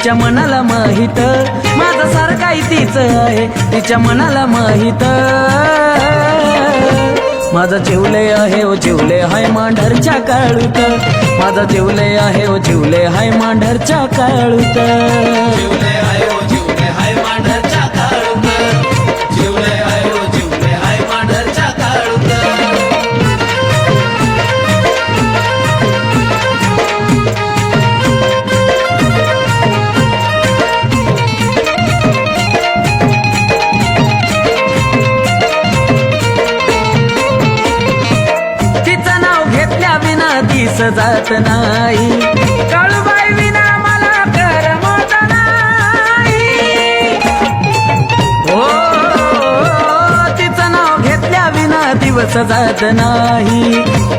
तिच्या मनाला माहीत. माझा सारखा तीच आहे तिच्या मनाला माहीत. माझा चिवले आहे ओ चिवले हाय मांढरच्या काळूत. माझा चिवले आहे ओ चिवले हाय मांढरच्या काळूत. जात नाही. काळूबाई विना मला करमत नाही हो तिचं नाव घेतल्या विना दिवस जात नाही.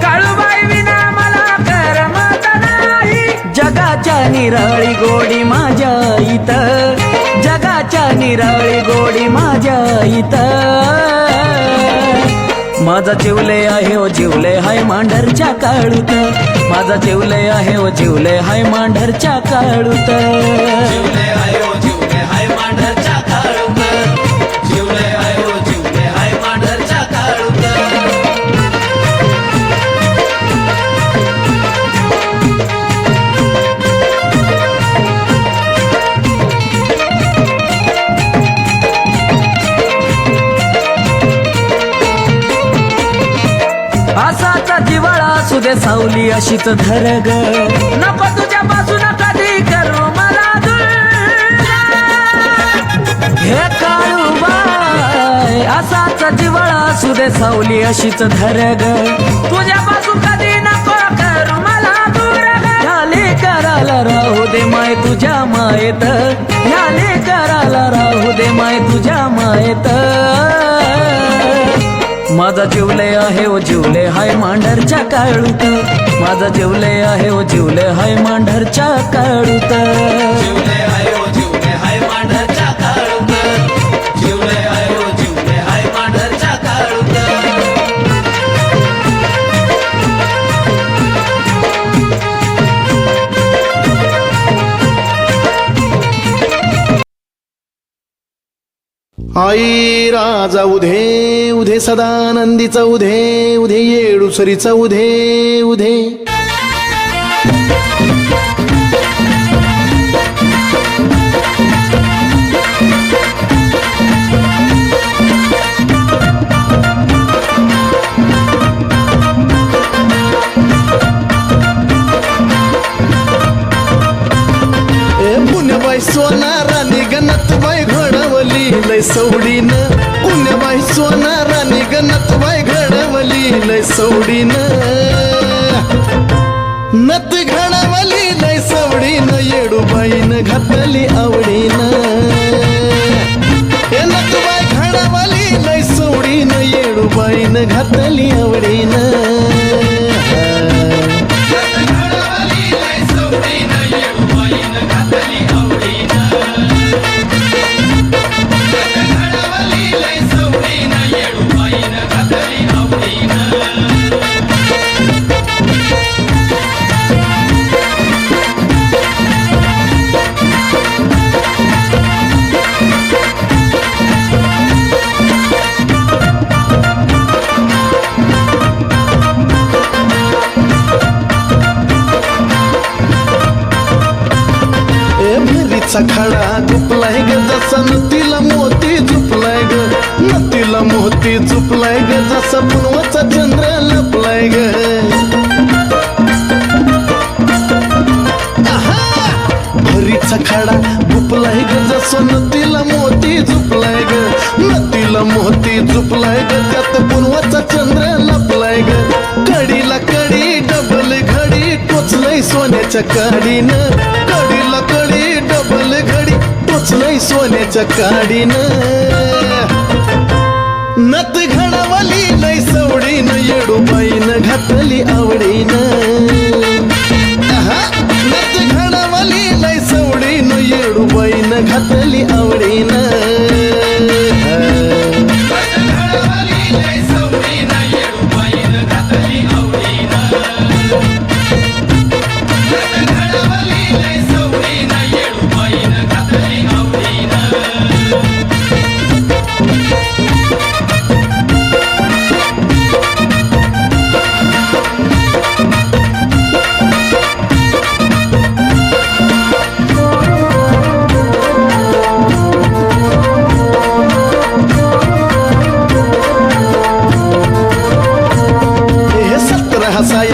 काळूबाई विना मला करमत नाही जगाच्या निराळी गोडी माझ्या इथं. जगाच्या निराळी गोडी माझ्या इथं. माझा जिवले आहे ओ जिवले हाय मांढरच्या काळूत. माझा जिवले आहे ओ जिवले हाय मांढरच्या काळूत. अशीच धर ग. नको तुझ्यापासून कधी करू मला. हे काळूबाई असाच जिवाळा असू दे सावली अशीच धर ग. तुझ्यापासून कधी नको करू मला दूर झाले कराला राहू दे माय तुझ्या मायत. झाले कराला राहू दे माय तुझ्या मायत. माझा जिवले आहे ओ जिवले हाय मांढरच्या काळूत. माझा जिवले आहे ओ जिवले हाय मांढरच्या काळूत. आई राजा उधे उधे सदानंदीचा उधे उधे येडुसरीचा उधे उधे. लय सवडीन पुण्यबाई सोनारानी गणतबाई घडवली लय सवडीनं. नत घडवली लय सवडीन येडूबाईन घातली आवडीनं. ए नतबाई घडवली लय सवडीन येडूबाईन घातली आवडीन. भिरीचा खडा झुपलाय ग जसा नतीला मोती झुपलाय ग. नतीला मोती झुपलाय ग जसा पुनवाचा चंद्र लपलाय ग. भरीचा खडा झुपलाय ग जसा नतीला मोती झुपलाय ग. नतीला मोती झुपलाय ग त्यात पुनवाचा चंद्र लपलाय ग. कडीला कडी डबल घडी टोचलय सोन्याच्या कडीनं. सोन्याच्या काडीन. नत घडवली लय सवडीनं येडूबाईनं घातली आवडीन. नत घडवली लय सवडीनं येडूबाईनं घातली आवडीन.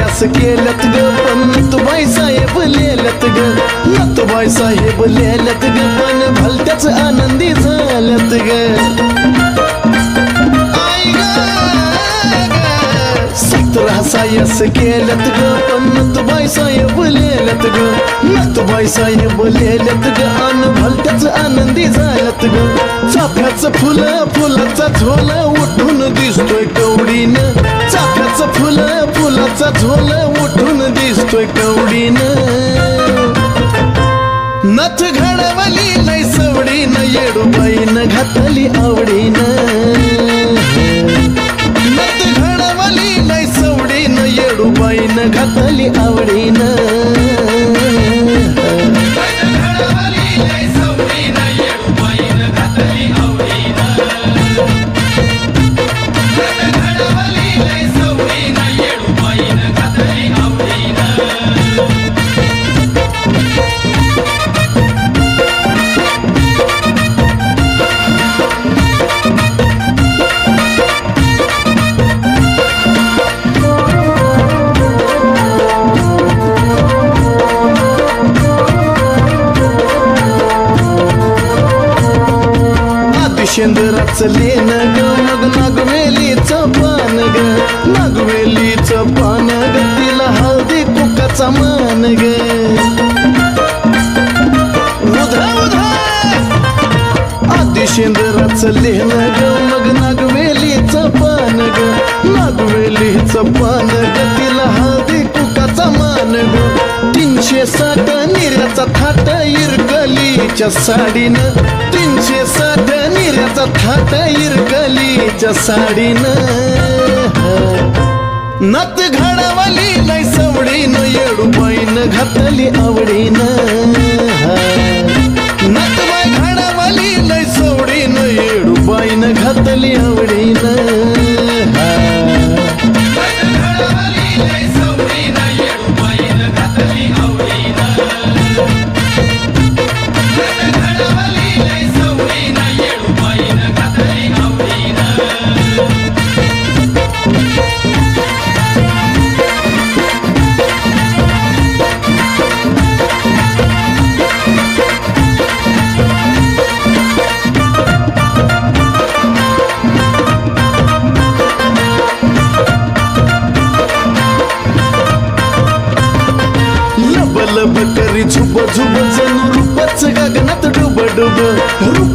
अभ्यास केल्यात ग पण नतुबाई साहेब लेलत ग. नतुबाई साहेब लिहिल्यात ग पण भलत्याच आनंदी झाल्यात ग. सतरा सायस केल्यात ग पण नतुबाई साहेब लिहिल्यात ग. नतुबाई साहेब लिहिल्यात ग अन भलत्याच आनंदी झाल्यात ग. चाफ्याच फुलं फुलाचा झोला उठून दिसतोय कवडीनं. चाफ्याचं फुलं फुलाचा झोल उठून दिसतोय कवडीन. नथ घडवली लय सवडीनं येडूबाईनं घातली आवडीनं. नथ घडवली लय सवडीनं येडूबाईनं घातली आवडीन. आदिशेंद्राचं लेन ग मग नागवेलीचं पान ग. नागवेलीचं पान ग तिला हळदी कुकाचा मान ग. उधा उधा आदिशेंद्राचं ग मग नागवेलीचं पान ग. नागवेलीचं पान ग तिला हळदी कुकाचा मान ग. तीनशे साठ निर्याचा थाट इरकलीच्या साडीनं तीनशे साठ हिऱ्याचा थाट इरकलीच्या साडीनं. हो. नत घडवली लय सवडीनं येडूबाईनं घातली आवडीनं. हो. नत बाय घडवली लय सवडीनं येडूबाईनं घातली आवडीनं.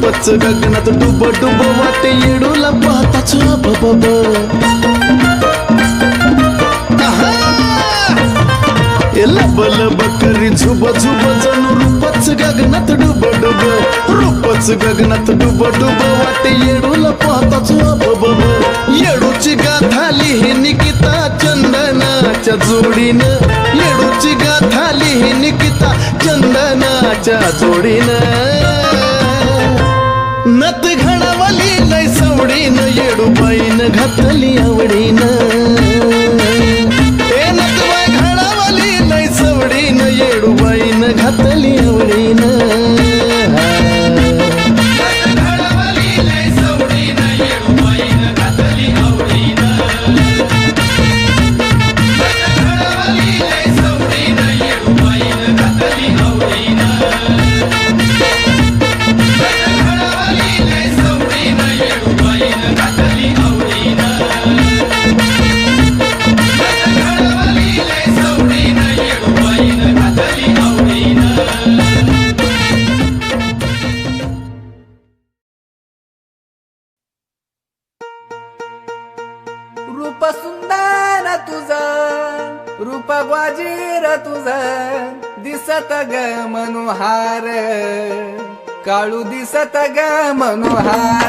खूपच गगनात डुब डुब वाटे येडूला पाहताच बब लबल बकरी झुब झुब जणू रूपच गगनात डुब डुब. रूपच गगनात डुब डुब वाटे येडूला पाहताच बब येडूची गाथा लिही निकिता चंदनाच्या जोडीनं. येडूची गाथा लिही निकिता चंदनाच्या जोडीनं. येडू येडूबाईनं घातली आवडीनं काळू दिसत ग मनोहार.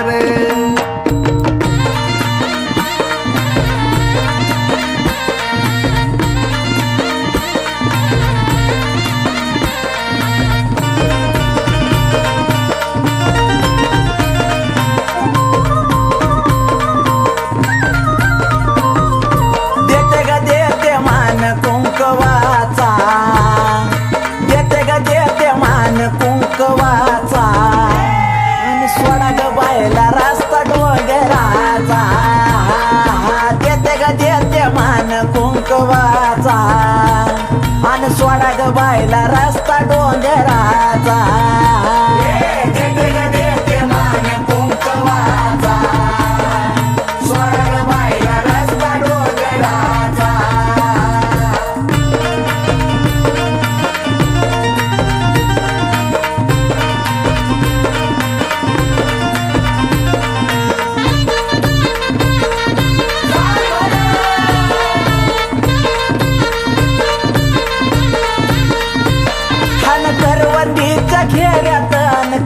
घेऱ्यात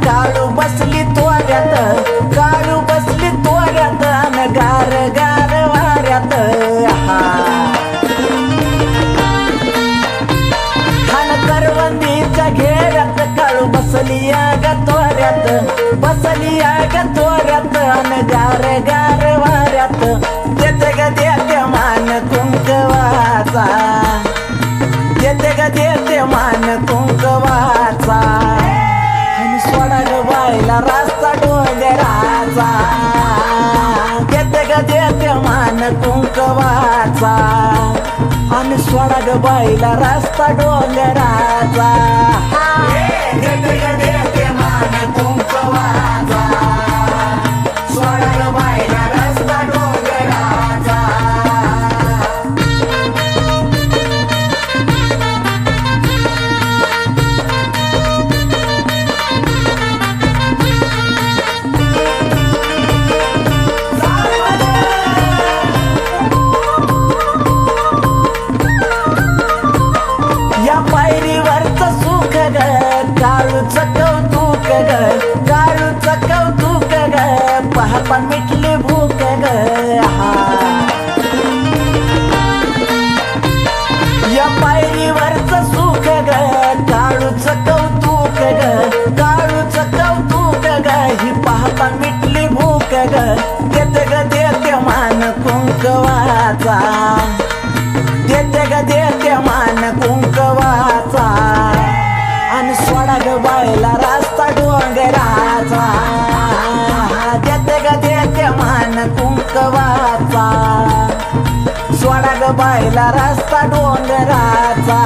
काळू बसली काळू बसली तोऱ्यात गार गार वाऱ्यात. हान करवंदीच्या घेऱ्यात काळू बसली या तोऱ्यात. बसली या तोऱ्यात बाईला रस्ता डोंगराचा देवाचा देते ग देते मान कुंकवाचा. आणि सोडा ग बायला रास्ता डोंगराचा. देते ग देते मान कुंकवाचा. सोडा ग बायला रास्ता डोंगराचा.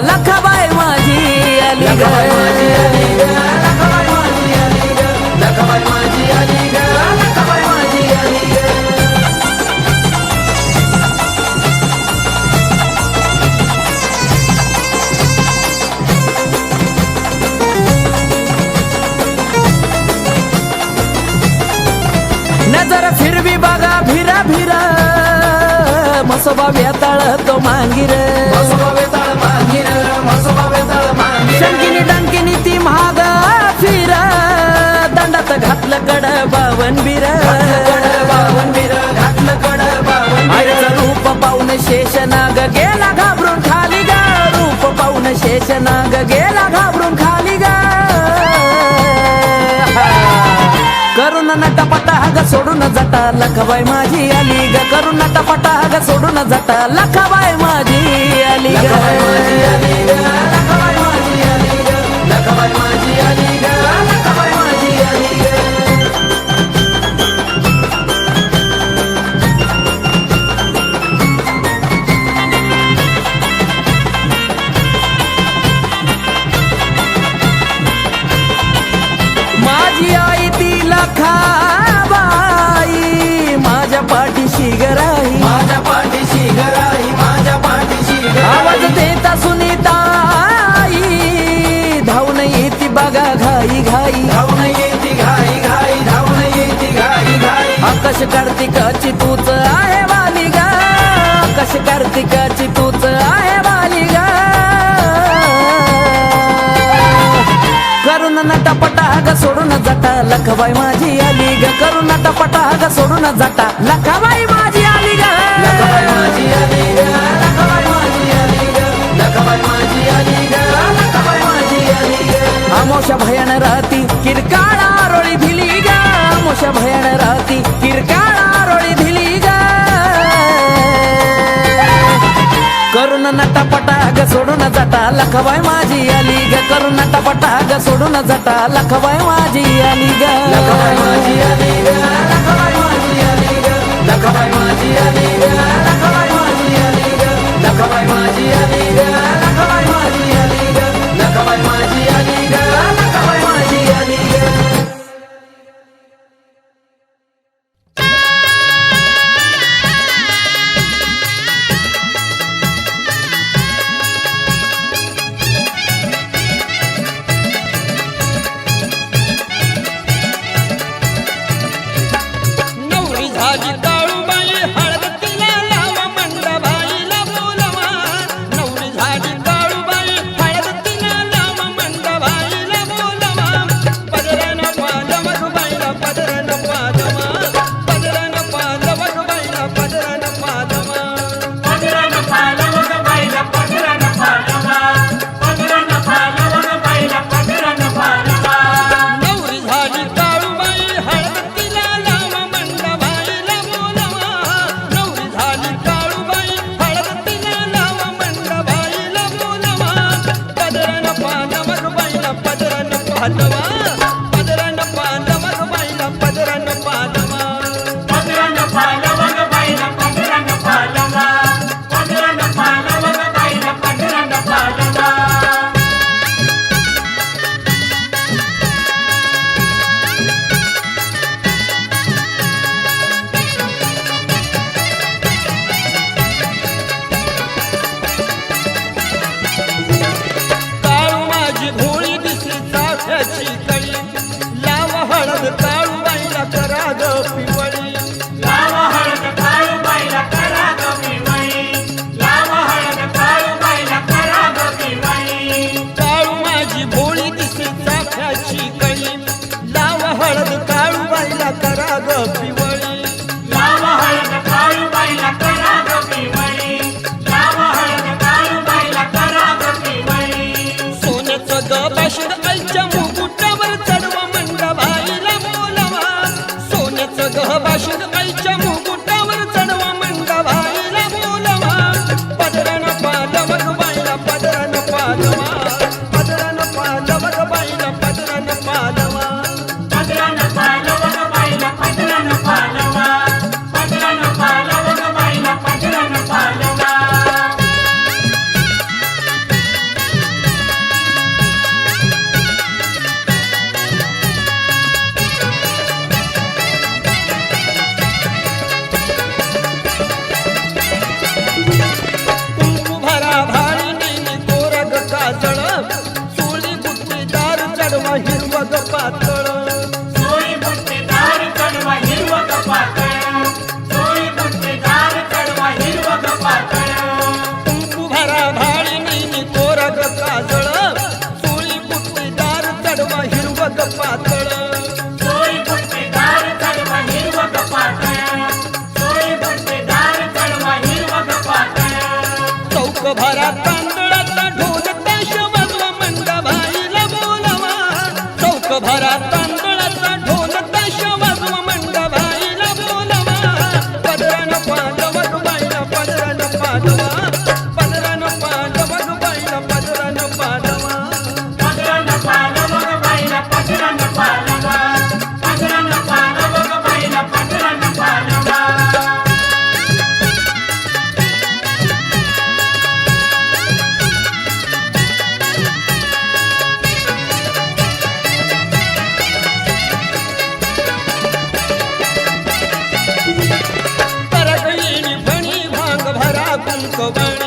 माझी आली नजर फिरवी बघा भिरा भिरा. मसोबा वेताळ तो मांगिर घातलं कड बावन बिर. बावन बीर. घातलं कड बावन आईचं रूप पाहून शेष नाग गेला घाबरून खाली ग. रूप पाहून शेष नाग गेला घाबरून खाली ग. करून नटापटा ग सोडून जाता लखबाई माझी आली ग. करून नटापटा ग सोडून जाता लखबाई माझी आली ग. आली ग. लखाबाई माझी आली ग. लखाबाई माझी आली घाई घाई धावून येती घाई घाई धावून येती घाई घाई. आकाश कार्तिकाची तूच आहे वाली ग आकाश कार्तिकाची तूच आहे वाली ग करून नटापटा ग सोडून जाता लखबाई माझी आली ग. करून नटापटा ग सोडून जाता लखबाई मोशा भयान राहती किरकाळा रोळी भिली ग. मोशा भयान राहती किरकाळा रोळी भिली ग. करून नटापटा ग सोडून जाता लखबाई माझी आली ग. करून नटापटा ग सोडून जाता लखबाई माझी आली ग. ग माझी आली ग. लखाबाई माझी आली ग. लखाबाई माझी आली ग. Escobar.